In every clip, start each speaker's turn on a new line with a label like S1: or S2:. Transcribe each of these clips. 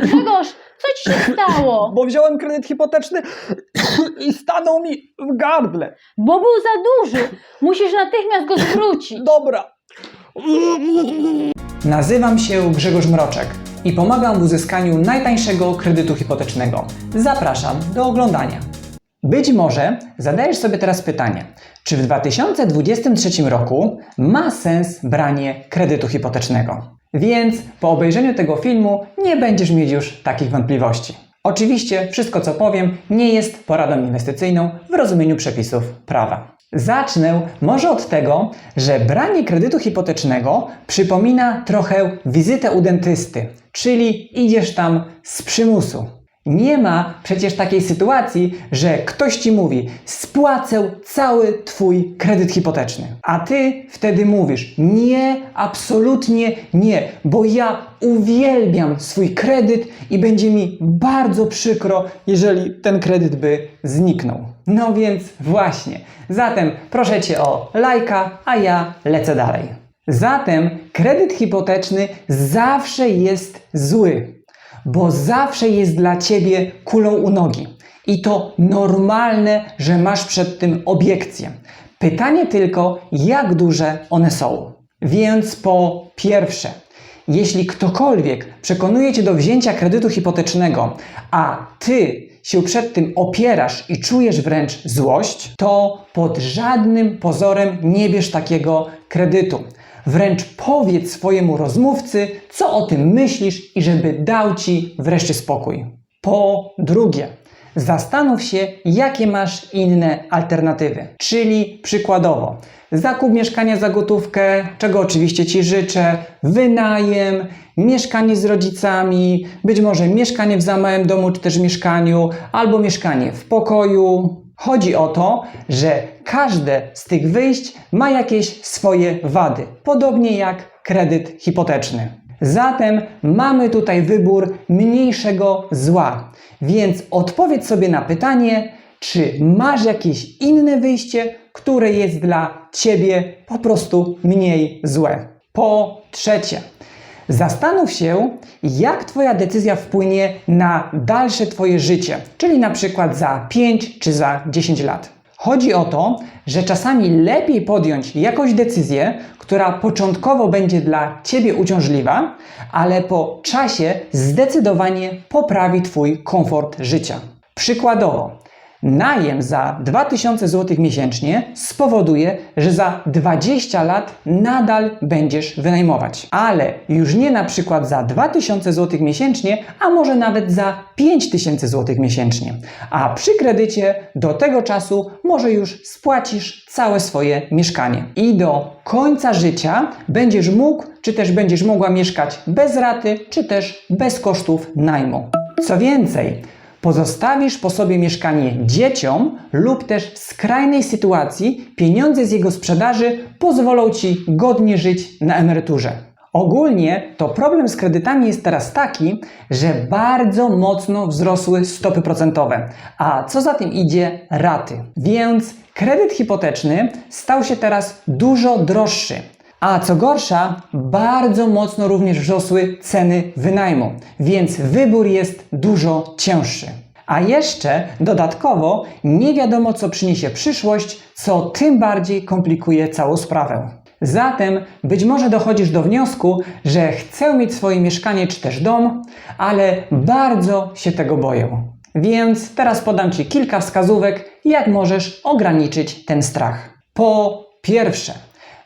S1: Grzegorz, co ci się stało?
S2: Bo wziąłem kredyt hipoteczny i stanął mi w gardle.
S1: Bo był za duży. Musisz natychmiast go zwrócić.
S2: Dobra. Nazywam się Grzegorz Mroczek i pomagam w uzyskaniu najtańszego kredytu hipotecznego. Zapraszam do oglądania. Być może zadajesz sobie teraz pytanie, czy w 2023 roku ma sens branie kredytu hipotecznego? Więc po obejrzeniu tego filmu nie będziesz mieć już takich wątpliwości. Oczywiście wszystko co powiem nie jest poradą inwestycyjną w rozumieniu przepisów prawa. Zacznę może od tego, że branie kredytu hipotecznego przypomina trochę wizytę u dentysty, czyli idziesz tam z przymusu. Nie ma przecież takiej sytuacji, że ktoś ci mówi: spłacę cały twój kredyt hipoteczny. A ty wtedy mówisz: nie, absolutnie nie, bo ja uwielbiam swój kredyt i będzie mi bardzo przykro, jeżeli ten kredyt by zniknął. No więc właśnie. Zatem proszę cię o lajka, a ja lecę dalej. Zatem kredyt hipoteczny zawsze jest zły bo zawsze jest dla ciebie kulą u nogi. I to normalne, że masz przed tym obiekcje. Pytanie tylko, jak duże one są. Więc po pierwsze, jeśli ktokolwiek przekonuje cię do wzięcia kredytu hipotecznego, a ty się przed tym opierasz i czujesz wręcz złość, to pod żadnym pozorem nie bierz takiego kredytu. Wręcz powiedz swojemu rozmówcy, co o tym myślisz i żeby dał ci wreszcie spokój. Po drugie, zastanów się, jakie masz inne alternatywy. Czyli przykładowo, zakup mieszkania za gotówkę, czego oczywiście ci życzę, wynajem, mieszkanie z rodzicami, być może mieszkanie w za małym domu czy też mieszkaniu, albo mieszkanie w pokoju, Chodzi o to, że każde z tych wyjść ma jakieś swoje wady, podobnie jak kredyt hipoteczny. Zatem mamy tutaj wybór mniejszego zła, więc odpowiedz sobie na pytanie, czy masz jakieś inne wyjście, które jest dla ciebie po prostu mniej złe. Po trzecie, Zastanów się, jak Twoja decyzja wpłynie na dalsze Twoje życie, czyli na przykład za 5 czy za 10 lat. Chodzi o to, że czasami lepiej podjąć jakąś decyzję, która początkowo będzie dla Ciebie uciążliwa, ale po czasie zdecydowanie poprawi Twój komfort życia. Przykładowo, Najem za 2000 zł miesięcznie spowoduje, że za 20 lat nadal będziesz wynajmować. Ale już nie na przykład za 2000 zł miesięcznie, a może nawet za 5000 zł miesięcznie. A przy kredycie do tego czasu może już spłacisz całe swoje mieszkanie. I do końca życia będziesz mógł, czy też będziesz mogła mieszkać bez raty, czy też bez kosztów najmu. Co więcej, pozostawisz po sobie mieszkanie dzieciom lub też w skrajnej sytuacji pieniądze z jego sprzedaży pozwolą Ci godnie żyć na emeryturze. Ogólnie to problem z kredytami jest teraz taki, że bardzo mocno wzrosły stopy procentowe, a co za tym idzie raty. Więc kredyt hipoteczny stał się teraz dużo droższy. A co gorsza, bardzo mocno również wzrosły ceny wynajmu, więc wybór jest dużo cięższy. A jeszcze dodatkowo nie wiadomo, co przyniesie przyszłość, co tym bardziej komplikuje całą sprawę. Zatem być może dochodzisz do wniosku, że chcę mieć swoje mieszkanie czy też dom, ale bardzo się tego boję. Więc teraz podam Ci kilka wskazówek, jak możesz ograniczyć ten strach. Po pierwsze,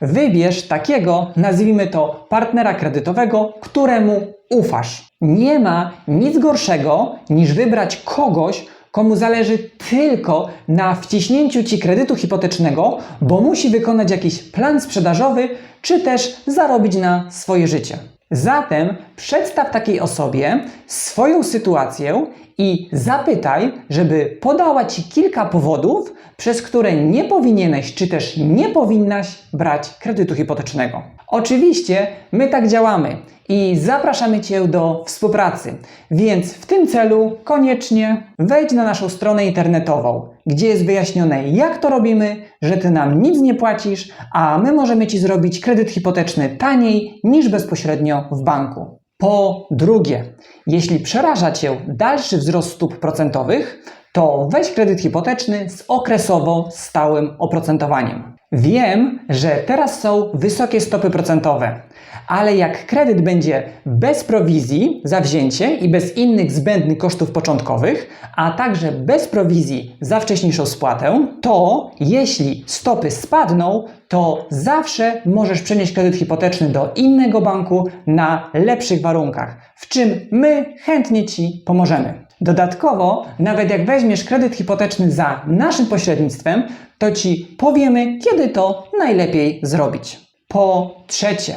S2: Wybierz takiego, nazwijmy to partnera kredytowego, któremu ufasz. Nie ma nic gorszego niż wybrać kogoś, komu zależy tylko na wciśnięciu ci kredytu hipotecznego, bo musi wykonać jakiś plan sprzedażowy, czy też zarobić na swoje życie. Zatem przedstaw takiej osobie swoją sytuację i zapytaj, żeby podała Ci kilka powodów, przez które nie powinieneś czy też nie powinnaś brać kredytu hipotecznego. Oczywiście my tak działamy i zapraszamy Cię do współpracy, więc w tym celu koniecznie wejdź na naszą stronę internetową, gdzie jest wyjaśnione jak to robimy, że Ty nam nic nie płacisz, a my możemy Ci zrobić kredyt hipoteczny taniej niż bezpośrednio w banku. Po drugie, jeśli przeraża Cię dalszy wzrost stóp procentowych, to weź kredyt hipoteczny z okresowo stałym oprocentowaniem. Wiem, że teraz są wysokie stopy procentowe, ale jak kredyt będzie bez prowizji za wzięcie i bez innych zbędnych kosztów początkowych, a także bez prowizji za wcześniejszą spłatę, to jeśli stopy spadną, to zawsze możesz przenieść kredyt hipoteczny do innego banku na lepszych warunkach, w czym my chętnie Ci pomożemy. Dodatkowo, nawet jak weźmiesz kredyt hipoteczny za naszym pośrednictwem, to Ci powiemy, kiedy to najlepiej zrobić. Po trzecie,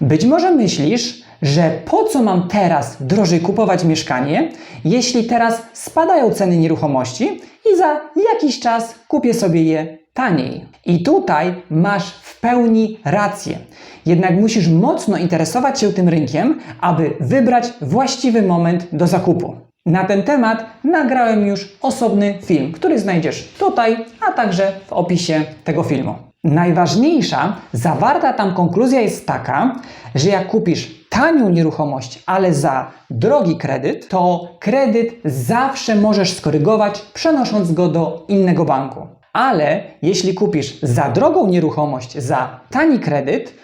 S2: być może myślisz, że po co mam teraz drożej kupować mieszkanie, jeśli teraz spadają ceny nieruchomości i za jakiś czas kupię sobie je taniej. I tutaj masz w pełni rację. Jednak musisz mocno interesować się tym rynkiem, aby wybrać właściwy moment do zakupu. Na ten temat nagrałem już osobny film, który znajdziesz tutaj, a także w opisie tego filmu. Najważniejsza, zawarta tam konkluzja jest taka, że jak kupisz tanią nieruchomość, ale za drogi kredyt, to kredyt zawsze możesz skorygować, przenosząc go do innego banku. Ale jeśli kupisz za drogą nieruchomość, za tani kredyt,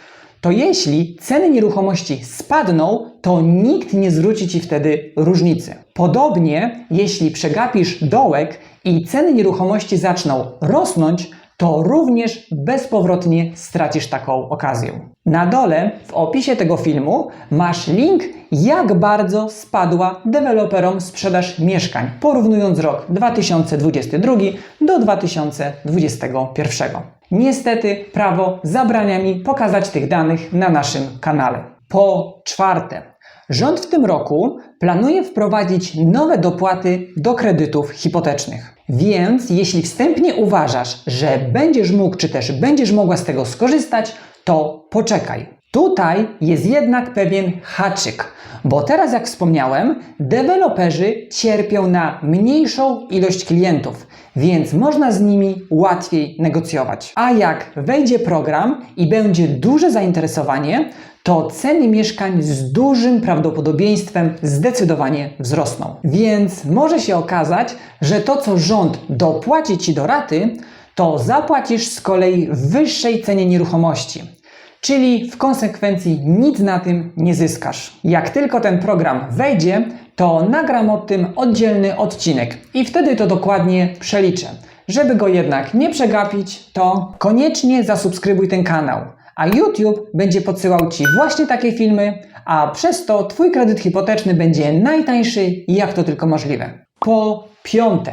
S2: to jeśli ceny nieruchomości spadną, to nikt nie zwróci Ci wtedy różnicy. Podobnie, jeśli przegapisz dołek i ceny nieruchomości zaczną rosnąć, to również bezpowrotnie stracisz taką okazję. Na dole w opisie tego filmu masz link, jak bardzo spadła deweloperom sprzedaż mieszkań, porównując rok 2022 do 2021. Niestety prawo zabrania mi pokazać tych danych na naszym kanale. Po czwarte, rząd w tym roku planuje wprowadzić nowe dopłaty do kredytów hipotecznych. Więc jeśli wstępnie uważasz, że będziesz mógł czy też będziesz mogła z tego skorzystać, to poczekaj. Tutaj jest jednak pewien haczyk, bo teraz jak wspomniałem, deweloperzy cierpią na mniejszą ilość klientów, więc można z nimi łatwiej negocjować. A jak wejdzie program i będzie duże zainteresowanie, to ceny mieszkań z dużym prawdopodobieństwem zdecydowanie wzrosną. Więc może się okazać, że to co rząd dopłaci Ci do raty, to zapłacisz z kolei w wyższej cenie nieruchomości. Czyli w konsekwencji nic na tym nie zyskasz. Jak tylko ten program wejdzie, to nagram o tym oddzielny odcinek i wtedy to dokładnie przeliczę. Żeby go jednak nie przegapić, to koniecznie zasubskrybuj ten kanał a YouTube będzie podsyłał Ci właśnie takie filmy, a przez to Twój kredyt hipoteczny będzie najtańszy, jak to tylko możliwe. Po piąte,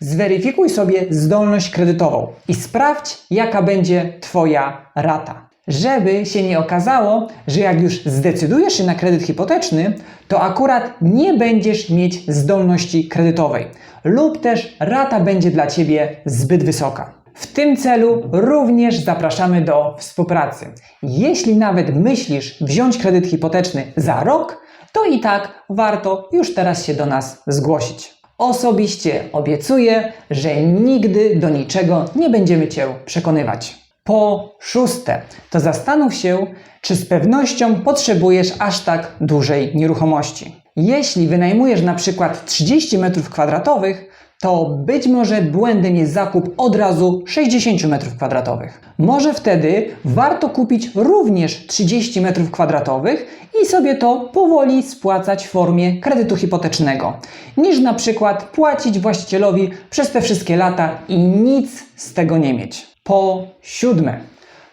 S2: zweryfikuj sobie zdolność kredytową i sprawdź, jaka będzie Twoja rata. Żeby się nie okazało, że jak już zdecydujesz się na kredyt hipoteczny, to akurat nie będziesz mieć zdolności kredytowej, lub też rata będzie dla Ciebie zbyt wysoka. W tym celu również zapraszamy do współpracy. Jeśli nawet myślisz wziąć kredyt hipoteczny za rok, to i tak warto już teraz się do nas zgłosić. Osobiście obiecuję, że nigdy do niczego nie będziemy Cię przekonywać. Po szóste, to zastanów się, czy z pewnością potrzebujesz aż tak dużej nieruchomości. Jeśli wynajmujesz na przykład 30 m2, to być może błędem jest zakup od razu 60 m2. Może wtedy warto kupić również 30 m2 i sobie to powoli spłacać w formie kredytu hipotecznego, niż na przykład płacić właścicielowi przez te wszystkie lata i nic z tego nie mieć. Po siódme,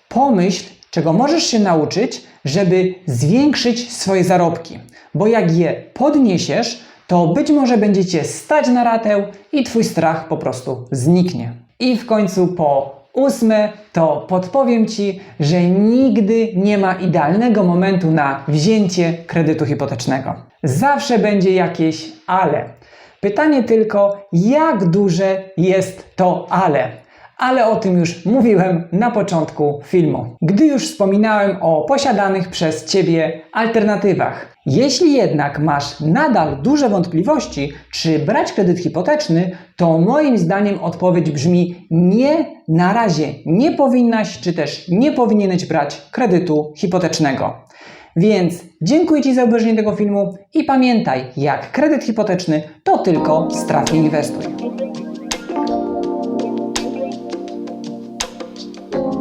S2: pomyśl, czego możesz się nauczyć, żeby zwiększyć swoje zarobki, bo jak je podniesiesz, to być może będziecie stać na ratę i Twój strach po prostu zniknie. I w końcu po ósme, to podpowiem Ci, że nigdy nie ma idealnego momentu na wzięcie kredytu hipotecznego. Zawsze będzie jakieś ale. Pytanie tylko, jak duże jest to ale ale o tym już mówiłem na początku filmu, gdy już wspominałem o posiadanych przez Ciebie alternatywach. Jeśli jednak masz nadal duże wątpliwości, czy brać kredyt hipoteczny, to moim zdaniem odpowiedź brzmi nie, na razie nie powinnaś, czy też nie powinieneś brać kredytu hipotecznego. Więc dziękuję Ci za obejrzenie tego filmu i pamiętaj, jak kredyt hipoteczny to tylko strawnie inwestuj.